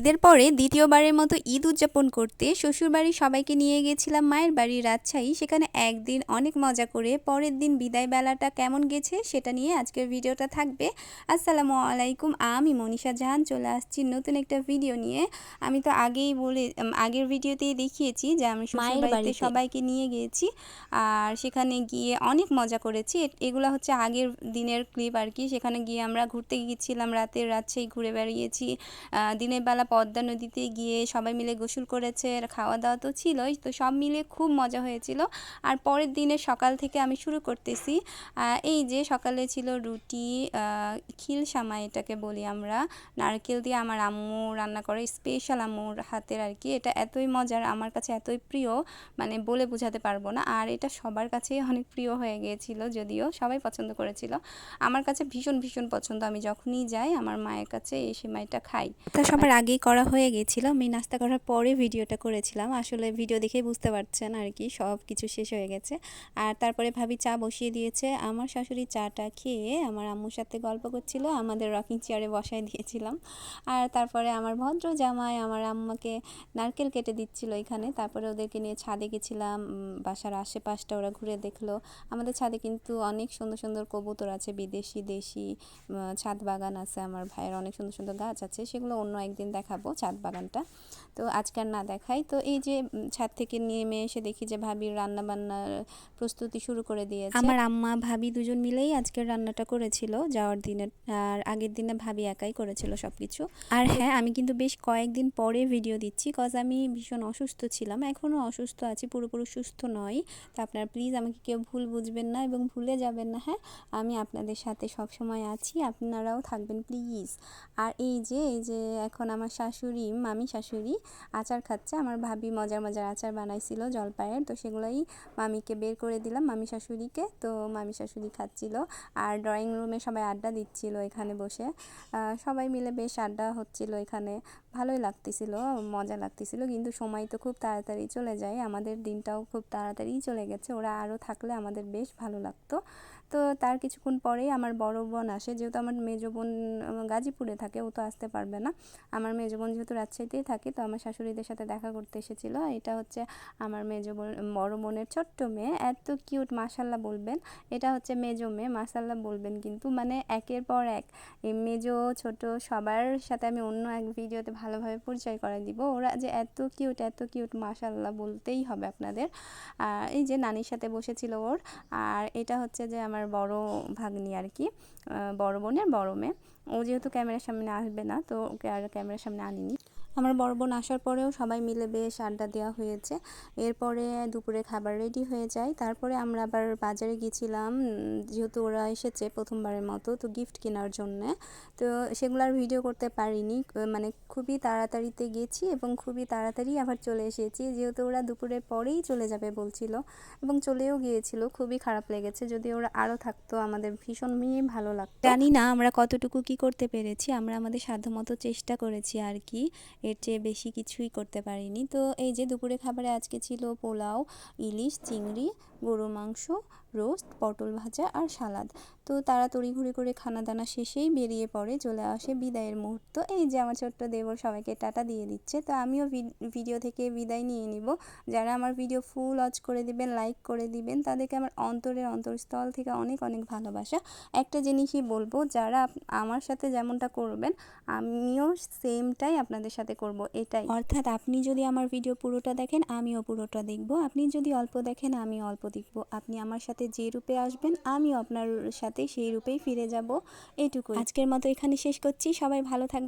ঈদের পরে দ্বিতীয়বারের মতো ঈদ উদযাপন করতে শ্বশুরবাড়ির সবাইকে নিয়ে গেছিলাম মায়ের বাড়ি রাজশাহী। সেখানে একদিন অনেক মজা করে পরের দিন বিদায় বেলাটা কেমন গেছে সেটা নিয়ে আজকের ভিডিওটা থাকবে। আসসালামু আলাইকুম আমি মনীষা জাহান চলে আসছি নতুন একটা ভিডিও নিয়ে। আমি তো আগেই বলে আগের ভিডিওতেই দেখিয়েছি যে আমি মায়ের বাড়িতে। সবাইকে নিয়ে গিয়েছি আর সেখানে গিয়ে অনেক মজা করেছি। এগুলো হচ্ছে আগের দিনের ক্লিপ আর কি। সেখানে গিয়ে আমরা ঘুরতে গিয়েছিলাম রাতের রাজশাহী ঘুরে বেড়িয়েছি। দিনের বেলা পদ্মা নদীতে গিয়ে সবাই মিলে গোসল করেছে খাওয়া দাওয়া তো ছিলই, তো সব মিলে খুব মজা হয়েছিল। আর পরের দিনে সকাল থেকে আমি শুরু করতেছি। এই যে সকালে ছিল রুটি খিল সামা এটাকে বলি আমরা। নারকেল দিয়ে আমার আম্মু রান্না করে স্পেশাল আম্মুর হাতের আর কি। এটা এতই মজার, আমার কাছে এতই প্রিয় মানে বলে বোঝাতে পারব না। আর এটা সবার কাছেই অনেক প্রিয় হয়ে গিয়েছিল, যদিও সবাই পছন্দ করেছিল। আমার কাছে ভীষণ ভীষণ পছন্দ। আমি যখনই যাই, আমার মায়ের কাছে এই সেমাইটা খাই। তা সবার আগেই করা হয়ে গেছিল। আমি নাস্তা করার পরে ভিডিওটা করেছিলাম। আসলে ভিডিও দেখেই বুঝতে পারছেন আর কি সব কিছু শেষ হয়ে গেছে। আর তারপরে ভাবি চা বসিয়ে দিয়েছে। আমার শাশুড়ি চাটা খেয়ে আমার আম্মুর সাথে গল্প করছিল, আমাদের রকিং চেয়ারে বসায় দিয়েছিলাম। আর তারপরে আমার ভদ্র জামাই আমার আম্মাকে নারকেল কেটে দিচ্ছিল এখানে। তারপরে ওদেরকে নিয়ে ছাদে গেছিলাম বাসার আশেপাশটা ওরা ঘুরে দেখল। আমাদের ছাদে কিন্তু অনেক সুন্দর সুন্দর কবুতর আছে, বিদেশি, দেশি ছাদ বাগান আছে। আমার ভাইয়ের অনেক সুন্দর সুন্দর গাছ আছে। সেগুলো অন্য একদিন দেখাবো ছাদ বাগানটা। তো আজকে আর না দেখাই। তো এই যে ছাদ থেকে নেমে এসে দেখি যে ভাবির রান্না বান্নার প্রস্তুতি শুরু করে দিয়েছে। আমার আম্মা ভাবি দুজন মিলেই আজকের রান্নাটা করেছিল যাওয়ার দিনে আর আগের দিনে ভাবি একাই করেছিল সব কিছু আর হ্যাঁ আমি কিন্তু বেশ কয়েকদিন পরে ভিডিও দিচ্ছি কজ আমি ভীষণ অসুস্থ ছিলাম এখনও অসুস্থ আছি পুরোপুরি সুস্থ নয় তো আপনারা প্লিজ আমাকে কেউ ভুল বুঝবেন না এবং ভুলে যাবেন না হ্যাঁ? আমি আপনাদের সাথে সব সময় আছি আপনারাও থাকবেন প্লিজ আর এই যে এই যে এখন আমার শাশুড়ি, মামি শাশুড়ি আচার খাচ্ছে। আমার ভাবি মজার মজার আচার বানাইছিল জলপাইয়ের। তো সেগুলোই মামিকে বের করে দিলাম, মামি শাশুড়িকে। তো মামি শাশুড়ি খাচ্ছিল আর ড্রয়িং রুমে সবাই আড্ডা দিচ্ছিল এখানে বসে। সবাই মিলে বেশ আড্ডা হচ্ছিল এখানে। ভালোই লাগতেছিল, মজা লাগতেছিল। কিন্তু সময় তো খুব তাড়াতাড়ি চলে যায়। আমাদের দিনটাও খুব তাড়াতাড়ি চলে গেছে। ওরা আরও থাকলে আমাদের বেশ ভালো লাগতো। তো তার কিছুক্ষণ পরেই আমার বড় বোন আসে। যেহেতু আমার মেজো বোন গাজীপুরে থাকে, ও তো আসতে পারবে না। আমার মেজো বোন যেহেতু রাজশাহীতেই থাকে, তো আমার শাশুড়িদের সাথে দেখা করতে এসেছিল। এটা হচ্ছে আমার মেজো বোন, বড় বোনের ছোট্ট মেয়ে। এত কিউট মাসাল্লাহ বলবেন। এটা হচ্ছে মেজো মেয়ে মাসাল্লাহ বলবেন কিন্তু মানে একের পর এক। এই মেজো, ছোট সবার সাথে আমি অন্য এক ভিডিওতে ভালোভাবে পরিচয় করে দিব। ওরা যে এত কিউট এত কিউট মাসাল্লাহ বলতেই হবে আপনাদের। আর এই যে নানির সাথে বসেছিল ওর, আর এটা হচ্ছে যে আমার বড় ভাগ্নি আর কি বড় বোনের বড় মেয়ে। ও যেহেতু ক্যামেরার সামনে আসবে না, তো আর ক্যামেরার সামনে منعانينيش আমার বড় বোন আসার পরেও সবাই মিলে বেশ আড্ডা দেওয়া হয়েছে। এরপরে দুপুরে খাবার রেডি হয়ে যায়। তারপরে আমরা আবার বাজারে গিয়েছিলাম। যেহেতু ওরা এসেছে প্রথমবারের মতো, তো গিফট কেনার জন্যে। তো সেগুলো আর ভিডিও করতে পারিনি। মানে খুবই তাড়াতাড়িতে গেছি এবং খুবই তাড়াতাড়ি আবার চলে এসেছি। যেহেতু ওরা দুপুরের পরেই চলে যাবে বলছিল এবং চলেও গিয়েছিল। খুবই খারাপ লেগেছে। যদি ওরা আরও থাকতো, আমাদের ভীষণ মিয়ে ভালো লাগতো। জানি না আমরা কতটুকু কি করতে পেরেছি। আমরা আমাদের সাধ্যমতো চেষ্টা করেছি আর কি। এর চেয়ে বেশি কিছুই করতে পারিনি। তো এই যে দুপুরে খাবারে আজকে ছিল পোলাও, ইলিশ, চিংড়ি, গরুর মাংস রোস্ট, পটল ভাজা আর সালাদ। তো তারা তড়িঘড়ি করে খানা দানা শেষেই বেরিয়ে পড়ে, চলে আসে বিদায়ের মুহূর্ত। এই যে আমার ছোট্ট দেবর সবাইকে টাটা দিয়ে দিচ্ছে। তো আমিও ভিডিও থেকে বিদায় নিয়ে নিব। যারা আমার ভিডিও ফুল ওয়াচ করে দিবেন, লাইক করে দিবেন, তাদেরকে আমার অন্তরের অন্তরস্থল থেকে অনেক অনেক ভালোবাসা। একটা জিনিসই বলব, যারা আমার সাথে যেমনটা করবেন, আমিও সেমটাই আপনাদের সাথে করব, এটাই। অর্থাৎ আপনি যদি আমার ভিডিও পুরোটা দেখেন, আমিও পুরোটা দেখব। আপনি যদি অল্প দেখেন আমি অল্প দেখব। আপনি আমার সাথে যে রূপে আসবেন, আমিও আপনার সাথে সেই রূপেই ফিরে যাব। এটুকু আজকের মতো এখানে শেষ করছি। সবাই ভালো থাকবেন।